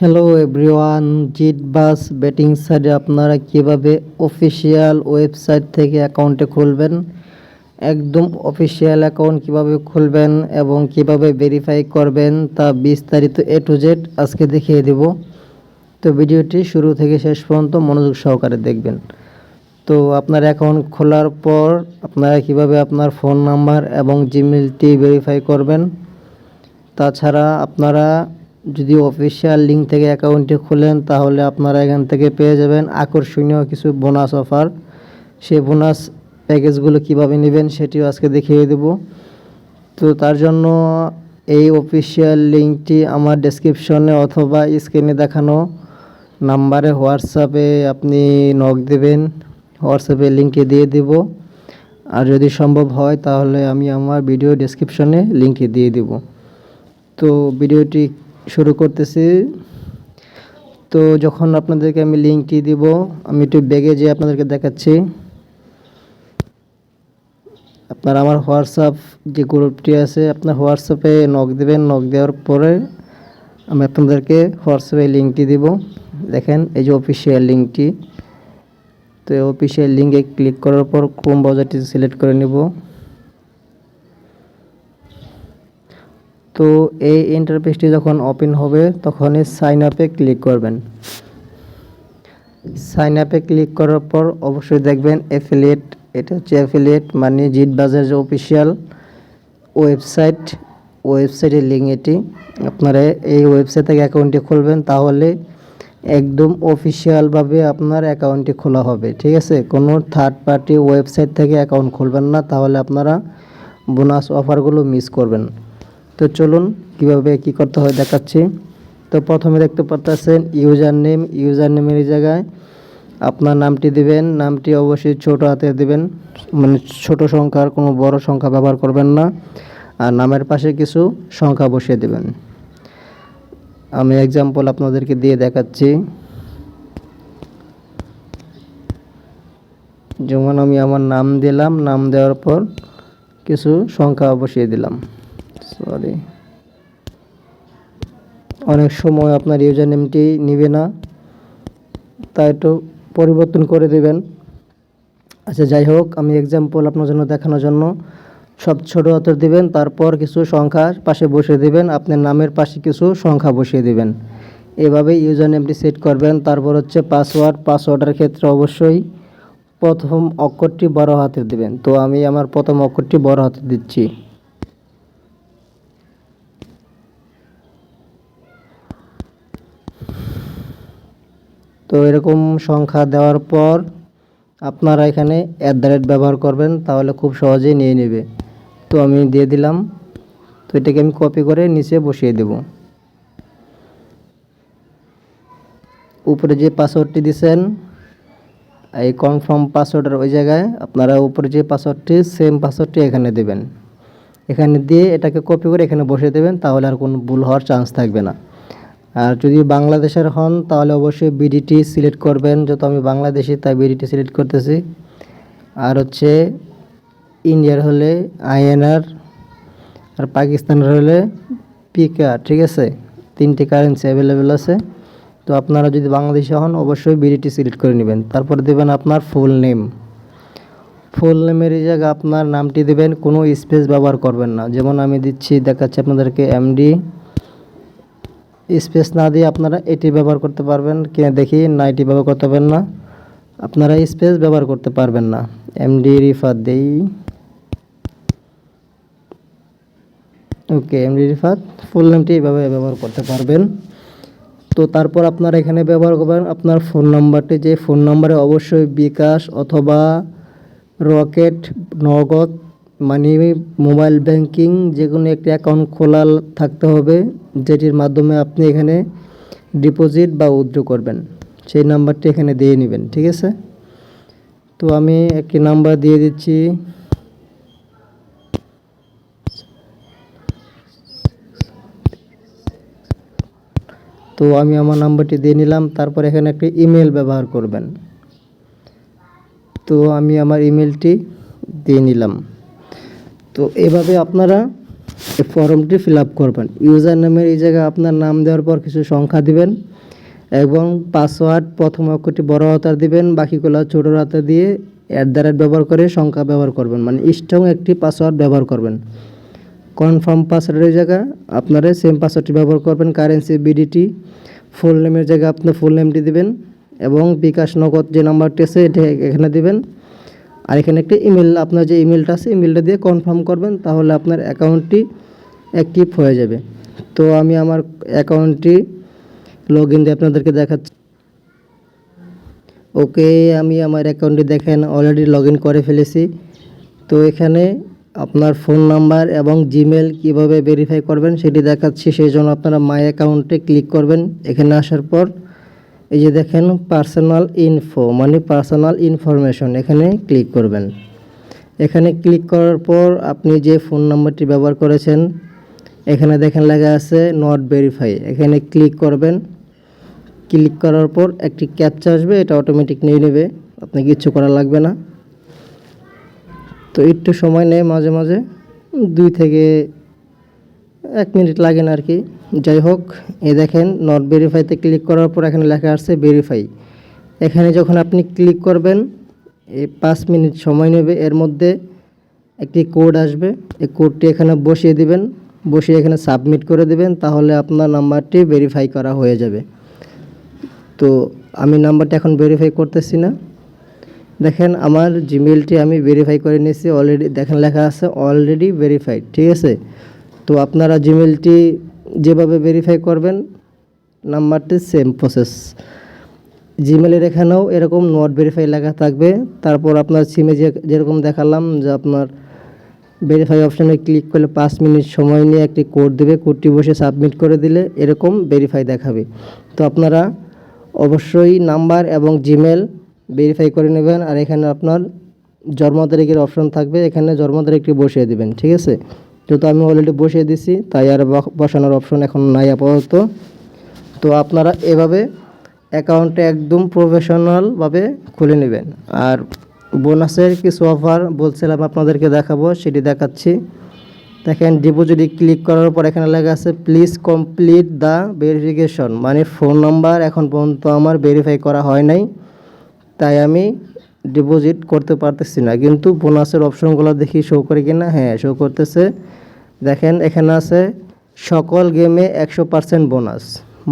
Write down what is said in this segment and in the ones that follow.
Hello everyone Jeetbuzz betting সাইটে আপনারা কীভাবে অফিসিয়াল ওয়েবসাইট থেকে অ্যাকাউন্টে খুলবেন? একদম অফিসিয়াল অ্যাকাউন্ট কীভাবে খুলবেন এবং কীভাবে ভেরিফাই করবেন তা বিস্তারিত এ টু জেড আজকে দেখিয়ে দেব। তো ভিডিওটি শুরু থেকে শেষ পর্যন্ত মনোযোগ সহকারে দেখবেন। তো আপনার অ্যাকাউন্ট খোলার পর আপনারা কীভাবে আপনার ফোন নাম্বার এবং জিমেলটি ভেরিফাই করবেন? তাছাড়া আপনারা যদি অফিসিয়াল লিঙ্ক থেকে অ্যাকাউন্টটি খুলেন, তাহলে আপনারা এখান থেকে পেয়ে যাবেন আকর্ষণীয় কিছু বোনাস অফার সেই বোনাস প্যাকেজগুলো কীভাবে নেবেন সেটিও আজকে দেখিয়ে দেব। তো তার জন্য এই অফিসিয়াল লিঙ্কটি আমার ডেসক্রিপশনে অথবা স্ক্রিনে দেখানো নাম্বারে হোয়াটসঅ্যাপে আপনি নক দেবেন হোয়াটসঅ্যাপে লিঙ্কে দিয়ে দেব। আর যদি সম্ভব হয়, তাহলে আমি আমার ভিডিও ডেসক্রিপশনে লিঙ্কে দিয়ে দেব। তো ভিডিওটি করতেছি। তো যখন আপনাদেরকে আমি লিঙ্কটি দিব, আমি একটু ব্যাগে যেয়ে আপনাদেরকে দেখাচ্ছি। আপনার আমার হোয়াটসঅ্যাপ যে গ্রুপটি আছে, আপনার হোয়াটসঅ্যাপে নক দেবেন নক দেওয়ার পরে আমি আপনাদেরকে হোয়াটসঅ্যাপে লিঙ্কটি দিব। দেখেন, এই যে অফিসিয়াল লিঙ্কটি তো অফিসিয়াল লিঙ্কে ক্লিক করার পর ক্রোম ব্রাউজারটি সিলেক্ট করে নেব। তো এই ইন্টারফেসটি যখন ওপেন হবে, তখনই সাইন আপে ক্লিক করবেন। সাইন আপে ক্লিক করার পর অবশ্যই দেখবেন অ্যাফিলিয়েট এটা হচ্ছে অ্যাফিলিয়েট মানে জিট বাজার যে অফিসিয়াল ওয়েবসাইট ওয়েবসাইটের লিঙ্ক এটি। আপনারা এই ওয়েবসাইট থেকে অ্যাকাউন্টটি খুলবেন, তাহলে একদম অফিসিয়ালভাবে আপনার অ্যাকাউন্টটি খোলা হবে, ঠিক আছে? কোনো থার্ড পার্টি ওয়েবসাইট থেকে অ্যাকাউন্ট খুলবেন না, তাহলে আপনারা বোনাস অফারগুলো মিস করবেন। তো চলুন কীভাবে কি করতে হয় দেখাচ্ছি। তো প্রথমে দেখতে পাচ্ছেন ইউজার নেম ইউজার নেমের জায়গায় আপনার নামটি দিবেন। নামটি অবশ্যই ছোট হাতে দিবেন। মানে ছোট সংখ্যার, কোনো বড় সংখ্যা ব্যবহার করবেন না। আর নামের পাশে কিছু সংখ্যা বসিয়ে দেবেন। আমি এক্সাম্পল আপনাদেরকে দিয়ে দেখাচ্ছি। যেমন আমি আমার নাম দিলাম, নাম দেওয়ার পর কিছু সংখ্যা বসিয়ে দিলাম। সরি অনেক সময় আপনার ইউজার নেমটি নিবে না, তাই একটু পরিবর্তন করে দেবেন। আচ্ছা যাই হোক, আমি এক্সাম্পল আপনার জন্য দেখানোর জন্য। সব ছোটো হাতের দিবেন, তারপর কিছু সংখ্যা পাশে বসিয়ে দিবেন, আপনার নামের পাশে কিছু সংখ্যা বসিয়ে দিবেন। এভাবে ইউজার নেমটি সেট করবেন, তারপর হচ্ছে পাসওয়ার্ড পাসওয়ার্ডের ক্ষেত্রে অবশ্যই প্রথম অক্ষরটি বড় হাতের দিবেন। তো আমি আমার প্রথম অক্ষরটি বড় হাতে দিচ্ছি। তো এরকম সংখ্যা দেওয়ার পর আপনারা এখানে অ্যাট দ্য রেট ব্যবহার করবেন, তাহলে খুব সহজেই নিয়ে নেবে। তো আমি দিয়ে দিলাম। তো এটাকে আমি কপি করে নিচে বসিয়ে দেব। উপরে যে পাসওয়ার্ডটি দিছেন, এই কনফার্ম পাসওয়ার্ডের ওই জায়গায় আপনারা উপরে যে পাসওয়ার্ডটি সেম পাসওয়ার্ডটি এখানে দেবেন। এখানে দিয়ে এটাকে কপি করে এখানে বসিয়ে দেবেন, তাহলে আর কোনো ভুল হওয়ার চান্স থাকবে না। আর যদি বাংলাদেশের হন, তাহলে অবশ্যই বিডিটি সিলেক্ট করবেন। যত আমি বাংলাদেশি, তাই বিডিটি সিলেক্ট করতেছি। আর হচ্ছে ইন্ডিয়ার হলে আইএনআর আর পাকিস্তানের হলে পিকেআর ঠিক আছে? তিনটি কারেন্সি অ্যাভেলেবেল আছে। তো আপনারা যদি বাংলাদেশে হন, অবশ্যই বিডিটি সিলেক্ট করে নেবেন। তারপর দেবেন আপনার ফুল নেম ফুল নেমের জায়গায় আপনার নামটি দেবেন। কোনো স্পেস ব্যবহার করবেন না। যেমন আমি দিচ্ছি, দেখাচ্ছি আপনাদেরকে এমডি স্পেস না দিয়ে আপনারা এটি ব্যবহার করতে পারবেন। কিনা দেখি না এটি ব্যবহার করতে পারবেন না। আপনারা স্পেস ব্যবহার করতে পারবেন না। এমডি রিফাত দেই। ওকে এমডি রিফাত ফুল নামটি এইভাবে ব্যবহার করতে পারবেন। তো তারপর আপনারা এখানে ব্যবহার করবেন, আপনার ফোন নাম্বারটি যে ফোন নাম্বারে অবশ্যই বিকাশ অথবা রকেট, নগদ মানি মোবাইল ব্যাংকিং যে কোনো একটি অ্যাকাউন্ট খোলা থাকতে হবে। যেটির মাধ্যমে আপনি এখানে ডিপোজিট বা উইথড্র করবেন। সেই নাম্বারটি এখানে দিয়ে নেবেন, ঠিক আছে? তো আমি একটি নাম্বার দিয়ে দিচ্ছি। তো আমি আমার নাম্বারটি দিয়ে নিলাম, তারপর এখানে একটি ইমেল ব্যবহার করবেন। তো আমি আমার ইমেলটি দিয়ে নিলাম। তো এভাবে আপনারা ফর্মটি ফিল আপ করবেন। ইউজার নামের এই জায়গায় আপনার নাম দেওয়ার পর কিছু সংখ্যা দিবেন এবং পাসওয়ার্ড প্রথম অক্ষরটি বড় হাতার দিবেন, বাকিগুলো ছোটো হাতে দিয়ে অ্যাট দ্য রেট ব্যবহার করে সংখ্যা ব্যবহার করবেন। মানে স্ট্রং একটি পাসওয়ার্ড ব্যবহার করবেন। কনফার্ম পাসওয়ার্ডের জায়গা, আপনারা সেম পাসওয়ার্ডটি ব্যবহার করবেন কারেন্সি বিডিটি ফুল নেমের জায়গায় আপনি ফুল নেমটি দিবেন এবং বিকাশ নগদ যে নাম্বারটি আছে, এটা এখানে দিবেন। আর এখানে একটি ইমেল আপনার যে ইমেলটা আছে ইমেলটা দিয়ে কনফার্ম করবেন, তাহলে আপনার অ্যাকাউন্টটি অ্যাক্টিভ হয়ে যাবে। তো আমি আমার অ্যাকাউন্টটি লগ ইন দিয়ে আপনাদেরকে দেখাচ্ছি। ওকে, আমি আমার অ্যাকাউন্টটি দেখেন অলরেডি লগ ইন করে ফেলেছি। তো এখানে আপনার ফোন নাম্বার এবং জিমেল কীভাবে ভেরিফাই করবেন সেটি দেখাচ্ছি সেই জন্য আপনারা মাই অ্যাকাউন্টে ক্লিক করবেন। এখানে আসার পর এই যে দেখেন পার্সোনাল ইনফো মানে পার্সোনাল ইনফরমেশন এখানে ক্লিক করবেন। এখানে ক্লিক করার পর আপনি যে ফোন নাম্বারটি ব্যবহার করেছেন এখানে দেখেন লেখা আছে নট ভেরিফাই এখানে ক্লিক করবেন। ক্লিক করার পর একটি ক্যাপচা আসবে, এটা অটোমেটিক নিয়ে নেবে আপনি কিচ্ছু করা লাগবে না। তো একটু সময় নেয় মাঝে মাঝে, দুই থেকে এক মিনিট লাগে না আর কি যাই হোক, এ দেখেন নট ভেরিফাইতে ক্লিক করার পর এখানে লেখা আসছে ভেরিফাই এখানে যখন আপনি ক্লিক করবেন এই পাঁচ মিনিট সময় নেবে, এর মধ্যে একটি কোড আসবে, এই কোডটি এখানে বসিয়ে দিবেন। বসিয়ে এখানে সাবমিট করে দেবেন, তাহলে আপনার নাম্বারটি ভেরিফাই করা হয়ে যাবে। তো আমি নাম্বারটা এখন ভেরিফাই করতেছি না। দেখেন আমার জিমেলটি আমি ভেরিফাই করে নিয়েছি অলরেডি দেখেন লেখা আছে অলরেডি ভেরিফাইড ঠিক আছে? তো আপনারা জিমেলটি যেভাবে ভেরিফাই করবেন, নাম্বারটি সেম প্রসেস জিমেলের এখানেও এরকম নট ভেরিফাই লেখা থাকবে, তারপর আপনার সিমে যে যেরকম দেখালাম যে আপনার ভেরিফাই অপশানে ক্লিক করলে পাঁচ মিনিট সময় নিয়ে একটি কোড দেবে। কোডটি বসে সাবমিট করে দিলে এরকম ভেরিফাই দেখাবে। তো আপনারা অবশ্যই নাম্বার এবং জিমেল ভেরিফাই করে নেবেন আর এখানে আপনার জন্ম তারিখের অপশন থাকবে। এখানে জন্ম তারিখটি বসিয়ে দেবেন, ঠিক আছে? যেহেতু আমি অলরেডি বসিয়ে দিছি, তাই আর বসানোর অপশন এখন নাই আপাতত। তো আপনারা এভাবে অ্যাকাউন্টে একদম প্রফেশনালভাবে খুলে নেবেন। আর বোনাসের কিছু অফার বলছিলাম আপনাদেরকে দেখাবো, সেটি দেখাচ্ছি। দেখেন ডিপোজিটে ক্লিক করার পর এখানে লেখা আছে প্লিজ কমপ্লিট দ্য ভেরিফিকেশন মানে ফোন নাম্বার এখন পর্যন্ত আমার ভেরিফাই করা হয় নাই। তাই আমি ডিপোজিট করতে পারতেছি না। কিন্তু বোনাসের অপশনগুলো দেখি শো করে কিনা? হ্যাঁ শো করতেছে। দেখেন, এখানে আছে, সকল গেমে একশো পার্সেন্ট বোনাস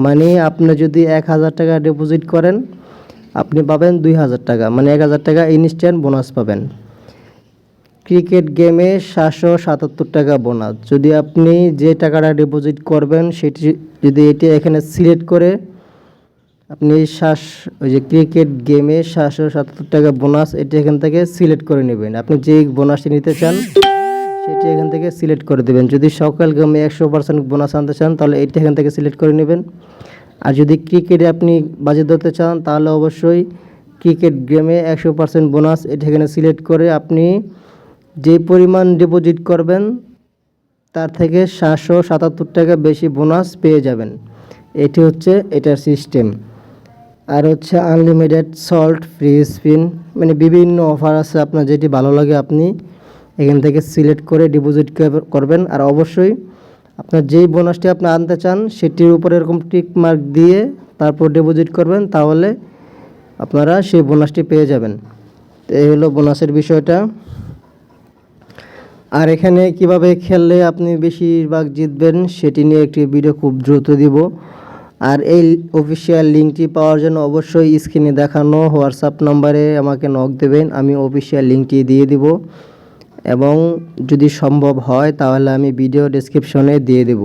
মানে আপনি যদি এক হাজার টাকা ডিপোজিট করেন আপনি পাবেন দুই হাজার টাকা মানে এক হাজার টাকা ইনস্ট্যান্ট বোনাস পাবেন। ক্রিকেট গেমে সাতশো সাতাত্তর টাকা বোনাস যদি আপনি যে টাকাটা ডিপোজিট করবেন, সেটি যদি এটি এখানে সিলেক্ট করে আপনি শ্বাস ওই যে ক্রিকেট গেমে সাতশো সাতাত্তর টাকা বোনাস এটি এখান থেকে সিলেক্ট করে নেবেন। আপনি যেই বোনাসটি নিতে চান, সেটি এখান থেকে সিলেক্ট করে দেবেন। যদি সকাল গেমে একশো পার্সেন্ট বোনাস আনতে চান, তাহলে এটি এখান থেকে সিলেক্ট করে নেবেন। আর যদি ক্রিকেটে আপনি বাজেট ধরতে চান, তাহলে অবশ্যই ক্রিকেট গেমে একশো পার্সেন্ট বোনাস এটি এখানে সিলেক্ট করে আপনি যে পরিমাণ ডিপোজিট করবেন, তার থেকে সাতশো সাতাত্তর টাকা বেশি বোনাস পেয়ে যাবেন। এটি হচ্ছে এটার সিস্টেম আর হচ্ছে আনলিমিটেড সল্ট ফ্রি স্পিন মানে বিভিন্ন অফার আছে, আপনার যেটি ভালো লাগে আপনি এখান থেকে সিলেক্ট করে ডিপোজিট করবেন। আর অবশ্যই আপনার যেই বোনাসটি আপনি আনতে চান, সেটির উপরে এরকম টিক মার্ক দিয়ে তারপর ডিপোজিট করবেন, তাহলে আপনারা সেই বোনাসটি পেয়ে যাবেন। এই হলো বোনাসের বিষয়টা। আর এখানে কীভাবে খেললে আপনি বেশিরভাগ জিতবেন, সেটি নিয়ে একটি ভিডিও খুব দ্রুত দিব। আর এই অফিসিয়াল লিঙ্কটি পাওয়ার জন্য অবশ্যই স্ক্রিনে দেখানো হোয়াটসঅ্যাপ নাম্বারে আমাকে নক দেবেন, আমি অফিসিয়াল লিঙ্কটি দিয়ে দিব। এবং যদি সম্ভব হয়, তাহলে আমি ভিডিও ডেসক্রিপশনে দিয়ে দেব।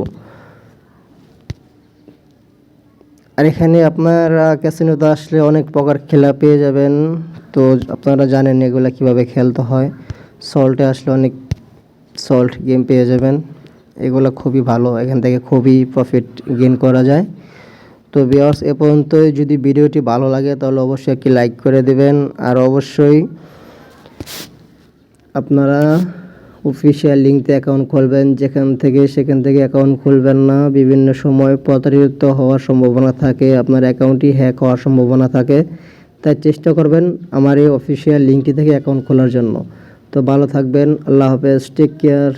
আর এখানে আপনারা ক্যাসিনোতে আসলে অনেক প্রকার খেলা পেয়ে যাবেন। তো আপনারা জানেন এগুলো কীভাবে খেলতে হয়। সল্টে আসলে অনেক সল্ট গেম পেয়ে যাবেন। এগুলো খুবই ভালো। এখান থেকে খুবই প্রফিট গেইন করা যায়। তো বিয়ার্স এ পর্যন্তই। যদি ভিডিওটি ভালো লাগে, তাহলে অবশ্যই একটি লাইক করে দেবেন। আর অবশ্যই আপনারা অফিসিয়াল লিঙ্কতে অ্যাকাউন্ট খুলবেন, যেখান থেকে সেখান থেকে অ্যাকাউন্ট খুলবেন না। বিভিন্ন সময় প্রতারিত হওয়ার সম্ভাবনা থাকে, আপনার অ্যাকাউন্টটি হ্যাক হওয়ার সম্ভাবনা থাকে। তাই চেষ্টা করবেন আমার এই অফিসিয়াল লিঙ্কটি থেকে অ্যাকাউন্ট খোলার জন্য। তো ভালো থাকবেন, আল্লাহ হাফেজ টেক কেয়ার